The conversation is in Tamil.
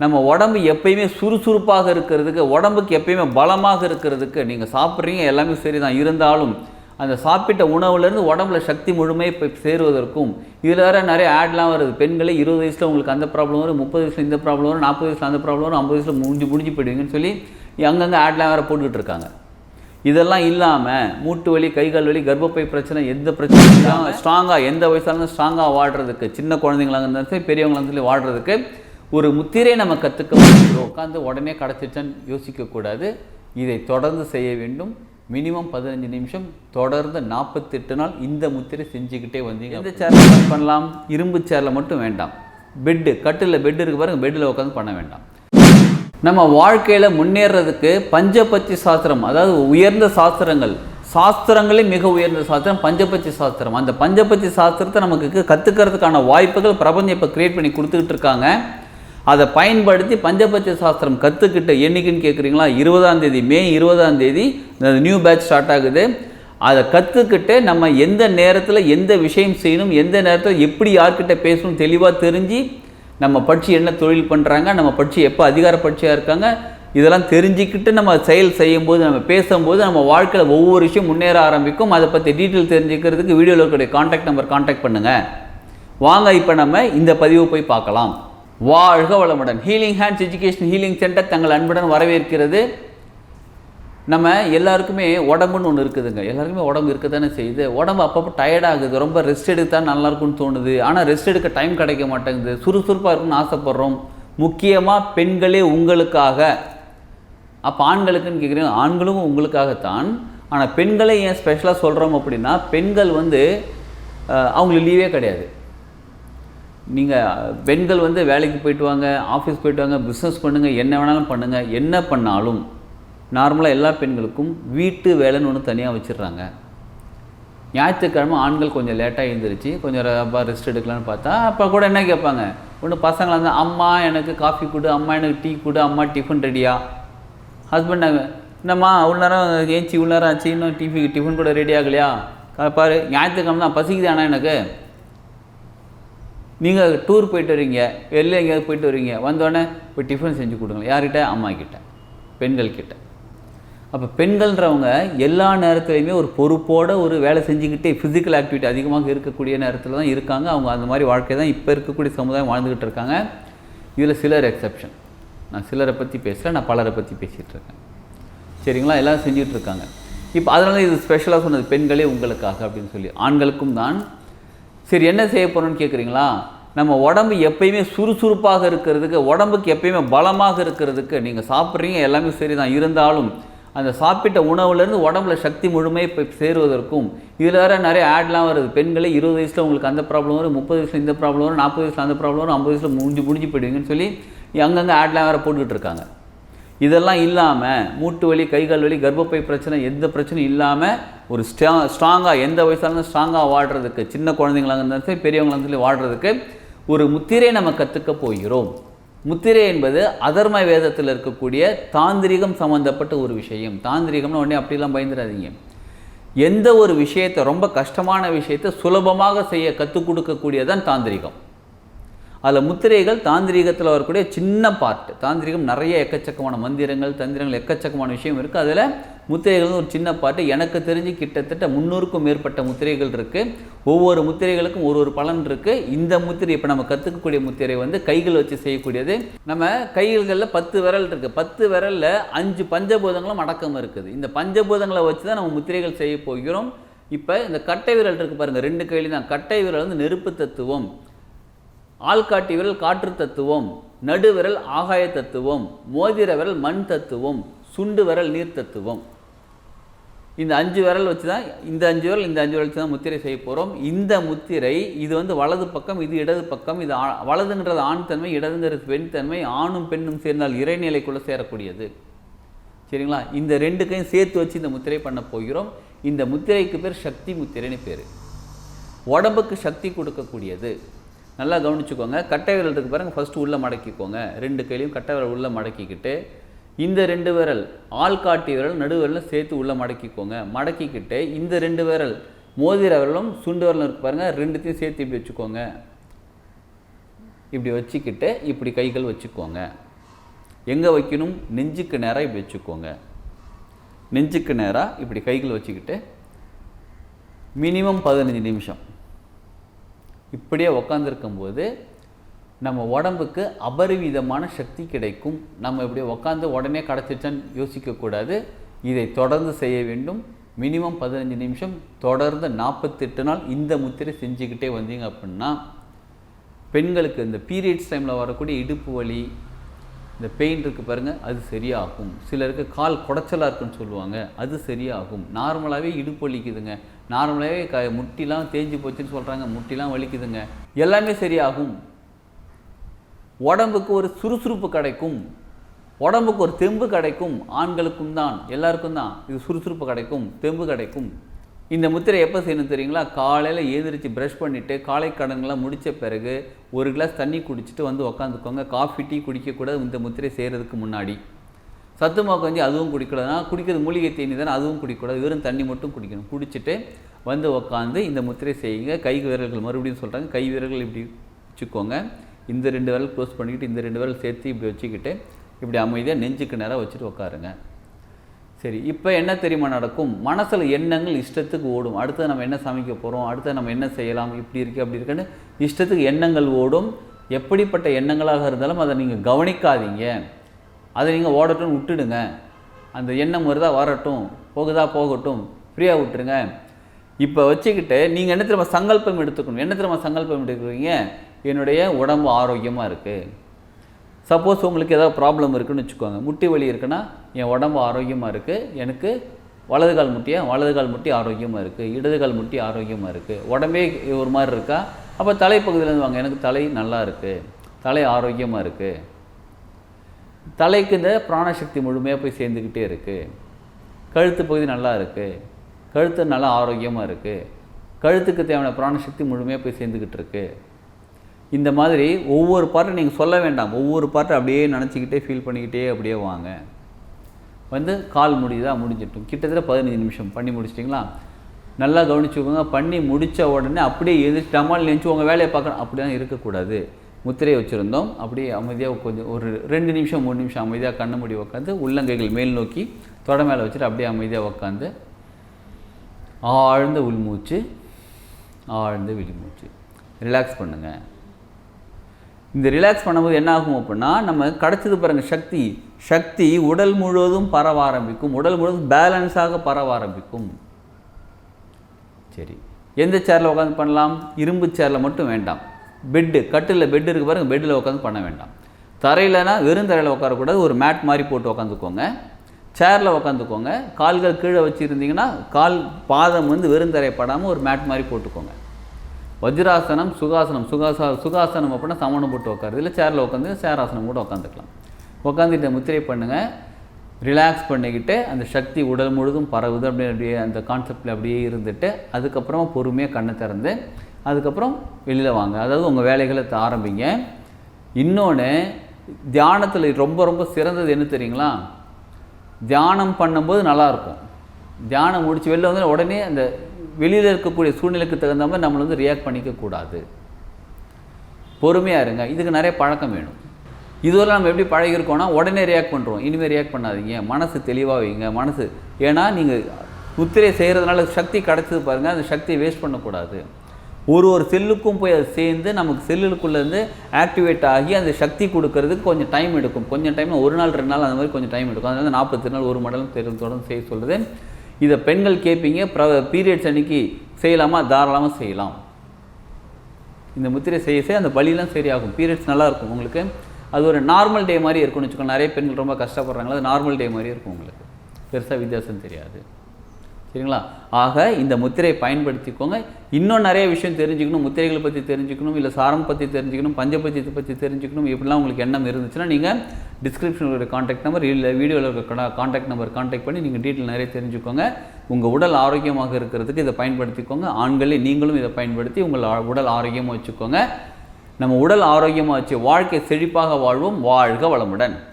நம்ம உடம்பு எப்பயுமே சுறுசுறுப்பாக இருக்கிறதுக்கு உடம்புக்கு எப்பயுமே பலமாக இருக்கிறதுக்கு நீங்கள் சாப்பிட்றீங்க எல்லாமே சரி தான் இருந்தாலும் அந்த சாப்பிட்ட உணவுலேருந்து உடம்புல சக்தி முழுமையை போய் சேருவதற்கும் இதில் வேறு நிறைய ஆட்லாம் வருது. பெண்களே இருபது வயசில் உங்களுக்கு அந்த ப்ராப்ளம் வரும் முப்பது வயசில் இந்த ப்ராப்ளம் வரும் நாற்பது வயசில் அந்த ப்ராப்ளம் வரும் ஐம்பது வயசில் முடிஞ்சு முடிஞ்சு போயிடுவீங்கன்னு சொல்லி அங்கங்கே ஆட்லாம் வேறு போட்டுக்கிட்டு இருக்காங்க. இதெல்லாம் இல்லாமல் மூட்டு வலி கைகால் வலி கர்ப்பப்பை பிரச்சனை எந்த பிரச்சனையும் ஸ்ட்ராங்காக எந்த வயசாலும் ஸ்ட்ராங்காக வாடுறதுக்கு சின்ன குழந்தைங்களாக இருந்தாலும் சரி பெரியவங்களாக இருந்தாலும் வாடுறதுக்கு ஒரு முத்திரை நம்ம கற்றுக்க உட்காந்து உடனே கிடச்சிச்சான்னு யோசிக்கக்கூடாது இதை தொடர்ந்து செய்ய வேண்டும். மினிமம் பதினஞ்சு நிமிஷம் தொடர்ந்து நாற்பத்தெட்டு நாள் இந்த முத்திரை செஞ்சுக்கிட்டே வந்தீங்க எந்த சேரில் பண்ணலாம்? இரும்பு சேரில் மட்டும் வேண்டாம். பெட்டு கட்டில் பெட் இருக்கு பாருங்க பெட்டில் உட்காந்து பண்ண வேண்டாம். நம்ம வாழ்க்கையில் முன்னேறதுக்கு பஞ்சபட்சி சாஸ்திரம் அதாவது உயர்ந்த சாஸ்திரங்கள் சாஸ்திரங்களே மிக உயர்ந்த சாஸ்திரம் பஞ்சபட்சி சாஸ்திரம். அந்த பஞ்சபட்சி சாஸ்திரத்தை நமக்கு கற்றுக்கிறதுக்கான வாய்ப்புகள் பிரபஞ்சம் இப்போ கிரியேட் பண்ணி கொடுத்துக்கிட்டு இருக்காங்க. அதை பயன்படுத்தி பஞ்சபட்சி சாஸ்திரம் கற்றுக்கிட்ட என்றைக்குன்னு கேட்குறீங்களா இருபதாம் தேதி மே இருபதாம் தேதி இந்த நியூ பேட்ச் ஸ்டார்ட் ஆகுது. அதை கற்றுக்கிட்டு நம்ம எந்த நேரத்தில் எந்த விஷயம் செய்யணும் எந்த நேரத்தில் எப்படி யார்கிட்ட பேசணும் தெளிவாக தெரிஞ்சு நம்ம பட்சி என்ன தொழில் பண்ணுறாங்க நம்ம பட்சி எப்போ அதிகார பட்சியாக இருக்காங்க இதெல்லாம் தெரிஞ்சுக்கிட்டு நம்ம செயல் செய்யும்போது நம்ம பேசும்போது நம்ம வாழ்க்கையில் ஒவ்வொரு விஷயம் முன்னேற ஆரம்பிக்கும். அதை பற்றி டீட்டெயில் தெரிஞ்சுக்கிறதுக்கு வீடியோவில் இருக்கக்கூடிய காண்டாக்ட் நம்பர் காண்டாக்ட் பண்ணுங்கள் வாங்க இப்போ நம்ம இந்த பதிவு போய் பார்க்கலாம். வாழ்க வளமுடன். Healing hands education healing centre தங்கள் அன்புடன் வரவேற்கிறது. நம்ம எல்லாருக்குமே உடம்புன்னு ஒன்று இருக்குதுங்க. எல்லாருக்குமே உடம்பு இருக்க தானே செய்யுது. உடம்பு அப்பப்போ டயர்டாகுது ரொம்ப ரெஸ்ட் எடுத்தால் நல்லாயிருக்கும்னு தோணுது. ஆனால் ரெஸ்ட் எடுக்க டைம் கிடைக்க மாட்டேங்குது. சுறுசுறுப்பாக இருக்குன்னு ஆசைப்பட்றோம். முக்கியமாக பெண்களே உங்களுக்காக. அப்போ ஆண்களுக்குன்னு கேட்குறீங்க ஆண்களும் உங்களுக்காகத்தான். ஆனால் பெண்களை ஏன் ஸ்பெஷலாக சொல்கிறோம் அப்படின்னா பெண்கள் வந்து அவங்களுக்கு லீவே கிடையாது. நீங்கள் பெண்கள் வந்து வேலைக்கு போயிட்டு வாங்க ஆஃபீஸ் போயிட்டு வாங்க பிஸ்னஸ் பண்ணுங்கள் என்ன வேணாலும் பண்ணுங்கள் என்ன பண்ணாலும் நார்மலாக எல்லா பெண்களுக்கும் வீட்டு வேலைன்னு ஒன்று தனியாக வச்சிடுறாங்க. ஞாயிற்றுக்கிழமை ஆண்கள் கொஞ்சம் லேட்டாக எழுந்திரிச்சு கொஞ்சம் ரெஸ்ட் எடுக்கலான்னு பார்த்தா அப்போ கூட என்ன கேட்பாங்க? ஒன்று பசங்களாக இருந்தால் அம்மா எனக்கு காஃபி கொடு அம்மா எனக்கு டீ கொடு அம்மா டிஃபன் ரெடியா ஹஸ்பண்ட் என்னம்மா அவ்வளோ நேரம் ஏஞ்சி இவ்வளோ நேரம் ஆச்சு இன்னும் டிஃபி டிஃபன் கூட ரெடி ஆகலையா? பாரு ஞாயிற்றுக்கிழமை தான் பசிக்குது ஆனால் எனக்கு. நீங்கள் டூர் போயிட்டு வரீங்க வெளில எங்கேயாவது போயிட்டு வரீங்க வந்தோடனே போய் டிஃபன் செஞ்சு கொடுங்க யார்கிட்ட? அம்மா கிட்ட பெண்கள் கிட்ட. அப்போ பெண்கள்ன்றவங்க எல்லா நேரத்துலையுமே ஒரு பொறுப்போட ஒரு வேலை செஞ்சுக்கிட்டே ஃபிசிக்கல் ஆக்டிவிட்டி அதிகமாக இருக்கக்கூடிய நேரத்தில் தான் இருக்காங்க. அவங்க அந்த மாதிரி வாழ்க்கை தான் இப்போ இருக்கக்கூடிய சமுதாயம் வாழ்ந்துக்கிட்டு இருக்காங்க. இதில் சிலர் எக்ஸப்ஷன் நான் சிலரை பற்றி பேசுகிறேன் நான் பலரை பற்றி பேசிகிட்டு இருக்கேன். சரிங்களா? எல்லாம் செஞ்சுட்டு இருக்காங்க. இப்போ அதனால இது ஸ்பெஷலாக சொன்னது பெண்களே உங்களுக்காக அப்படின்னு சொல்லி ஆண்களுக்கும் தான் சரி என்ன செய்ய போகிறோம்னு கேட்குறீங்களா நம்ம உடம்பு எப்பயுமே சுறுசுறுப்பாக இருக்கிறதுக்கு உடம்புக்கு எப்பயுமே பலமாக இருக்கிறதுக்கு நீங்கள் சாப்பிட்றீங்க எல்லாமே சரி தான் இருந்தாலும் அந்த சாப்பிட்ட உணவுலேருந்து உடம்புல சக்தி முழுமையை இப்போ சேருவதற்கும் இதில் வேறு நிறைய ஆட்லாம் வருது. பெண்களே இருபது வயசில் உங்களுக்கு அந்த ப்ராப்ளம் வரும் முப்பது வயசில் இந்த ப்ராப்ளம் வரும் நாற்பது வயசில் அந்த ப்ராப்ளம் வரும் ஐம்பது வயசில் முடிஞ்சு முடிஞ்சு போயிடுவீங்கன்னு சொல்லி அங்கங்கே ஆட்லாம் வேறு போட்டுக்கிட்டு இருக்காங்க. இதெல்லாம் இல்லாமல் மூட்டு வலி கைகால் வலி கர்ப்பப்பை பிரச்சனை எந்த பிரச்சனையும் இல்லாமல் ஒரு ஸ்டா ஸ்ட்ராங்காக எந்த வயசாலும் ஸ்ட்ராங்காக வாழ்கிறதுக்கு சின்ன குழந்தைங்களாக இருந்தாலும் சரி பெரியவங்களாக இருந்தாலும் வாழ்கிறதுக்கு ஒரு முத்திரை நம்ம கற்றுக்க போகிறோம். முத்திரை என்பது அதர்ம வேதத்தில் இருக்கக்கூடிய தாந்திரிகம் சம்மந்தப்பட்ட ஒரு விஷயம். தாந்திரிகம்னு உடனே அப்படிலாம் பயந்துடாதீங்க. எந்த ஒரு விஷயத்தை ரொம்ப கஷ்டமான விஷயத்தை சுலபமாக செய்ய கற்றுக் கொடுக்கக்கூடியதான் தாந்திரிகம். அதில் முத்திரைகள் தாந்திரீகத்தில் வரக்கூடிய சின்ன பார்ட் தாந்திரிகம் நிறைய எக்கச்சக்கமான மந்திரங்கள் தந்திரங்கள் எக்கச்சக்கமான விஷயம் இருக்குது அதில் முத்திரைகள் ஒரு சின்ன பாட்டு எனக்கு தெரிஞ்சு கிட்டத்தட்ட முந்நூறுக்கும் மேற்பட்ட முத்திரைகள் இருக்குது ஒவ்வொரு முத்திரைகளுக்கும் ஒரு ஒரு பலன் இருக்குது இந்த முத்திரை இப்போ நம்ம கற்றுக்கக்கூடிய முத்திரை வந்து கைகள் வச்சு செய்யக்கூடியது. நம்ம கைகளில் பத்து விரல் இருக்குது பத்து விரலில் அஞ்சு பஞ்சபூதங்களும் அடக்கம் இருக்குது. இந்த பஞ்சபூதங்களை வச்சு தான் நம்ம முத்திரைகள் செய்ய போகிறோம். இப்போ இந்த கட்டை விரல் இருக்குது பாருங்கள் ரெண்டு கையிலையும் தான். கட்டை விரல் வந்து நெருப்பு தத்துவம். ஆள்காட்டி விரல் காற்று தத்துவம் நடுவிரல் ஆகாய தத்துவம் மோதிர விரல் மண் தத்துவம் சுண்டு விரல் நீர் தத்துவம். இந்த அஞ்சு விரல் வச்சு தான் இந்த அஞ்சு விரல் இந்த அஞ்சு விரல் வச்சு தான் முத்திரை செய்ய போகிறோம் இந்த முத்திரை இது வந்து வலது பக்கம் இது இடது பக்கம் இது ஆ- வலதுங்கிறது ஆண் தன்மை இடதுங்கிறது பெண் தன்மை ஆணும் பெண்ணும் சேர்ந்தால் இறைநிலைக்குள்ளே சேரக்கூடியது. சரிங்களா? இந்த ரெண்டுக்கையும் சேர்த்து வச்சு இந்த முத்திரை பண்ண போகிறோம். இந்த முத்திரைக்கு பேர் சக்தி முத்திரைன்னு பேர். உடம்புக்கு சக்தி கொடுக்கக்கூடியது. நல்லா கவனிச்சுக்கோங்க. கட்டை விரல் இருக்கு பாருங்கள் ஃபஸ்ட்டு உள்ளே மடக்கிக்கோங்க. ரெண்டு கையிலையும் கட்டை விரல் உள்ளே மடக்கிக்கிட்டு இந்த ரெண்டு விரல் ஆள்காட்டி விரல் நடு விரலும் சேர்த்து உள்ளே மடக்கிக்கோங்க. மடக்கிக்கிட்டு இந்த ரெண்டு விரல் மோதிர விரலும் சுண்டு விரலும் இருக்கு பாருங்கள் ரெண்டுத்தையும் சேர்த்து இப்படி வச்சுக்கோங்க. இப்படி வச்சுக்கிட்டு இப்படி கைகள் வச்சுக்கோங்க. எங்கே வைக்கணும்? நெஞ்சுக்கு நேராக இப்படி வச்சுக்கோங்க. நெஞ்சுக்கு நேராக இப்படி கைகள் வச்சுக்கிட்டு மினிமம் பதினஞ்சு நிமிஷம். இப்படியே உக்காந்துருக்கும்போது நம்ம உடம்புக்கு அபரிவிதமான சக்தி கிடைக்கும். நம்ம இப்படி உட்காந்து உடனே கிடச்சிச்சான்னு யோசிக்கக்கூடாது. இதை தொடர்ந்து செய்ய வேண்டும். மினிமம் பதினஞ்சு நிமிஷம் தொடர்ந்து நாற்பத்தெட்டு நாள் இந்த முத்திரை செஞ்சுக்கிட்டே வந்தீங்க அப்படின்னா பெண்களுக்கு இந்த பீரியட்ஸ் டைமில் வரக்கூடிய இடுப்பு வலி இந்த பெயின் இருக்குது பாருங்கள் அது சரியாகும். சிலருக்கு கால் குடைச்சலாக இருக்குன்னு சொல்லுவாங்க அது சரியாகும். நார்மலாகவே இடுப்பு வலிக்குதுங்க. நார்மலாகவே க முட்டிலாம் தேஞ்சு போச்சுன்னு சொல்கிறாங்க முட்டிலாம் வலிக்குதுங்க. எல்லாமே சரியாகும். உடம்புக்கு ஒரு சுறுசுறுப்பு கிடைக்கும். உடம்புக்கு ஒரு தெம்பு கிடைக்கும். ஆண்களுக்கும் தான் எல்லாருக்கும் தான் இது சுறுசுறுப்பு கிடைக்கும் தெம்பு கிடைக்கும். இந்த முத்திரை எப்போ செய்யணும் தெரியுங்களா? காலையில் எழுந்திரிச்சு ப்ரஷ் பண்ணிவிட்டு காலை கடன்கள்லாம் முடித்த பிறகு ஒரு கிளாஸ் தண்ணி குடிச்சிட்டு வந்து உக்காந்துக்கோங்க. காஃபி டீ குடிக்கக்கூடாது இந்த முத்திரை செய்கிறதுக்கு முன்னாடி. சத்துமா கொஞ்சம் கஞ்சி அதுவும் குடிக்கூடாதுனா குடிக்கிறது மூலிகை தேனி தானே அதுவும் குடிக்கக்கூடாது வெறும் தண்ணி மட்டும் குடிக்கணும். குடிச்சிட்டு வந்து உக்காந்து இந்த முத்திரை செய்யுங்க. கை விரல்கள் மறுபடியும் சொல்கிறாங்க கை விரல்கள் இப்படி வச்சுக்கோங்க. இந்த ரெண்டு விரல் க்ளோஸ் பண்ணிக்கிட்டு இந்த ரெண்டு விரல் சேர்த்து இப்படி வச்சுக்கிட்டு இப்படி அமைதியாக நெஞ்சுக்கு நேராக வச்சுட்டு உட்காருங்க சரி இப்போ என்ன தெரியுமா நடக்கும்? மனசில் எண்ணங்கள் இஷ்டத்துக்கு ஓடும். அடுத்து நம்ம என்ன சமைக்க போகிறோம் அடுத்து நம்ம என்ன செய்யலாம்? இப்படி இருக்குது அப்படி இருக்குன்னு இஷ்டத்துக்கு எண்ணங்கள் ஓடும். எப்படிப்பட்ட எண்ணங்களாக இருந்தாலும் அதை நீங்கள் கவனிக்காதீங்க. அதை நீங்கள் ஓடட்டும் விட்டுடுங்க. அந்த எண்ணம் வருதா வரட்டும். போகுதா போகட்டும். ஃப்ரீயாக விட்டுருங்க. இப்போ வச்சுக்கிட்டு நீங்கள் என்ன திரும்ப சங்கல்பம் எடுத்துக்கணும். என்ன திரும்ப சங்கல்பம் எடுக்கிறீங்க? என்னுடைய உடம்பு ஆரோக்கியமாக இருக்குது சப்போஸ் உங்களுக்கு ஏதாவது ப்ராப்ளம் இருக்குன்னு வச்சுக்கோங்க. முட்டி வலி இருக்குன்னா என் உடம்பு ஆரோக்கியமாக இருக்குது எனக்கு வலது கால் முட்டியாக வலது கால் முட்டி ஆரோக்கியமாக இருக்குது இடது கால் முட்டி ஆரோக்கியமாக இருக்குது உடம்பே ஒரு மாதிரி இருக்கா? அப்போ தலைப்பகுதியிலேருந்து வாங்க. எனக்கு தலை நல்லா இருக்குது தலை ஆரோக்கியமாக இருக்குது தலைக்கு இந்த பிராணசக்தி முழுமையாக போய் சேர்ந்துக்கிட்டே இருக்குது கழுத்து பகுதி நல்லா இருக்குது கழுத்து நல்லா ஆரோக்கியமாக இருக்குது கழுத்துக்கு தேவையான பிராணசக்தி முழுமையாக போய் சேர்ந்துக்கிட்டு இருக்குது இந்த மாதிரி ஒவ்வொரு பாட்டை நீங்கள் சொல்ல வேண்டாம். ஒவ்வொரு பாட்டை அப்படியே நினச்சிக்கிட்டே ஃபீல் பண்ணிக்கிட்டே அப்படியே வாங்க. வந்து கால் முடியுதா? முடிஞ்சிட்டும். கிட்டத்தட்ட பதினஞ்சு நிமிஷம். பண்ணி முடிச்சிட்டிங்களா? நல்லா கவனிச்சுக்கோங்க. பண்ணி முடித்த உடனே அப்படியே எதிர்த்து டமால் நினச்சி உங்கள் வேலையை பார்க்கணும். அப்படிலாம் இருக்கக்கூடாது. முத்திரையை வச்சுருந்தோம். அப்படியே அமைதியாக கொஞ்சம் ஒரு ரெண்டு நிமிஷம் மூணு நிமிஷம் அமைதியாக கண்ணு மூடி உட்காந்து உள்ளங்கைகள் மேல் நோக்கி தொட மேலே வச்சுட்டு அப்படியே அமைதியாக உட்காந்து ஆழ்ந்த உள்மூச்சு ஆழ்ந்த வெளிமூச்சு ரிலாக்ஸ் பண்ணுங்கள் இந்த ரிலாக்ஸ் பண்ணும்போது என்ன ஆகும் அப்படின்னா நம்ம கிடச்சது பாருங்கள் சக்தி. சக்தி உடல் முழுவதும் பரவ ஆரம்பிக்கும். உடல் முழுவதும் பேலன்ஸாக பரவ ஆரம்பிக்கும். சரி. எந்த சேரில் உட்காந்து பண்ணலாம்? இரும்பு சேரில் மட்டும் வேண்டாம். பெட்டு கட்டில் பெட் இருக்குது பாருங்கள் பெட்டில் உட்காந்து பண்ண வேண்டாம். தரையிலனா வெறும் தரையில் உட்காரக்கூடாது ஒரு மேட் மாதிரி போட்டு உட்காந்துக்கோங்க. சேரில் உட்காந்துக்கோங்க. கால்கள் கீழே வச்சுருந்தீங்கன்னா கால் பாதம் வந்து வெறும் தரையை படாமல் ஒரு மேட் மாதிரி போட்டுக்கோங்க. வஜ்ராசனம் சுகாசனம். சுகாசா சுகாசனம் அப்படின்னா சமணம் போட்டு உட்காருது இல்லை சேரில் உட்காந்து சேராசனம் கூட உட்காந்துக்கலாம் உட்காந்துட்டு முத்திரை பண்ணுங்கள் ரிலாக்ஸ் பண்ணிக்கிட்டு அந்த சக்தி உடல் முழுதும் பரவுது அப்படியே அப்படியே அந்த கான்செப்டில் அப்படியே இருந்துட்டு அதுக்கப்புறமா பொறுமையாக கண்ணை திறந்து அதுக்கப்புறம் வெளியில் வாங்க. அதாவது உங்கள் வேலைகளை த- ஆரம்பிங்க. இன்னொன்று தியானத்தில் ரொம்ப ரொம்ப சிறந்தது என்ன தெரியுங்களா? தியானம் பண்ணும்போது நல்லாயிருக்கும் தியானம் முடிச்சு வெளில வந்து உடனே அந்த வெளியில் இருக்கக்கூடிய சூழ்நிலைக்கு தகுந்த மாதிரி நம்மளை வந்து ரியாக்ட் பண்ணிக்கக்கூடாது பொறுமையாக இருங்க. இதுக்கு நிறைய பழக்கம் வேணும். இதுவரை நம்ம எப்படி பழகிருக்கோம்னா உடனே ரியாக்ட் பண்ணுறோம் இனிமேல் ரியாக்ட் பண்ணாதீங்க. மனசு தெளிவாக வைங்க. மனசு ஏன்னா நீங்கள் முத்திரை செய்கிறதுனால சக்தி கிடச்சது பாருங்கள் அந்த சக்தியை வேஸ்ட் பண்ணக்கூடாது. ஒரு ஒரு செல்லுக்கும் போய் அது சேர்ந்து நமக்கு செல்லுக்குள்ளேருந்து ஆக்டிவேட் ஆகி அந்த சக்தி கொடுக்கறதுக்கு கொஞ்சம் டைம் எடுக்கும். கொஞ்சம் டைம் ஒரு நாள் ரெண்டு நாள் அந்த மாதிரி கொஞ்சம் டைம் எடுக்கும். அதனால நாற்பத்தி நாள் ஒரு மடலும் தெரிந்து தொடர்ந்து செய்ய சொல்லுது இதை பெண்கள் கேட்பீங்க ப்ர பீரியட்ஸ் அன்னைக்கு செய்யலாமா? தாராளமாக செய்யலாம். இந்த முத்திரை செய்ய செய்ய அந்த வலிலாம் சரியாகும். பீரியட்ஸ் நல்லா இருக்கும் உங்களுக்கு. அது ஒரு நார்மல் டே மாதிரி இருக்கும்னு வச்சுக்கோங்க. நிறைய பெண்கள் ரொம்ப கஷ்டப்படுறாங்களா அது நார்மல் டே மாதிரி இருக்கும் உங்களுக்கு. பெருசாக வித்தியாசம் தெரியாது. சரிங்களா? ஆக இந்த முத்திரையை பயன்படுத்திக்கோங்க. இன்னும் நிறைய விஷயம் தெரிஞ்சுக்கணும். முத்திரைகளை பற்றி தெரிஞ்சுக்கணும் இல்லை சாரம் பற்றி தெரிஞ்சுக்கணும் பஞ்சபத்தியத்தை பற்றி தெரிஞ்சுக்கணும் இப்படிலாம் உங்களுக்கு எண்ணம் இருந்துச்சுன்னா நீங்கள் டிஸ்கிரிப்ஷனில் இருக்கிற காண்டாக்ட் நம்பர் இல்லை வீடியோவில் இருக்கிற காண்டாக்ட் நம்பர் காண்டாக்ட் பண்ணி நீங்கள் டீட்டெயில் நிறைய தெரிஞ்சுக்கோங்க. உங்கள் உடல் ஆரோக்கியமாக இருக்கிறதுக்கு இதை பயன்படுத்திக்கோங்க. ஆண்களே நீங்களும் இதை பயன்படுத்தி உங்கள் உடல் ஆரோக்கியமாக வச்சுக்கோங்க. நம்ம உடல் ஆரோக்கியமாக வச்சு வாழ்க்கை செழிப்பாக வாழ்வோம். வாழ்க வளமுடன்.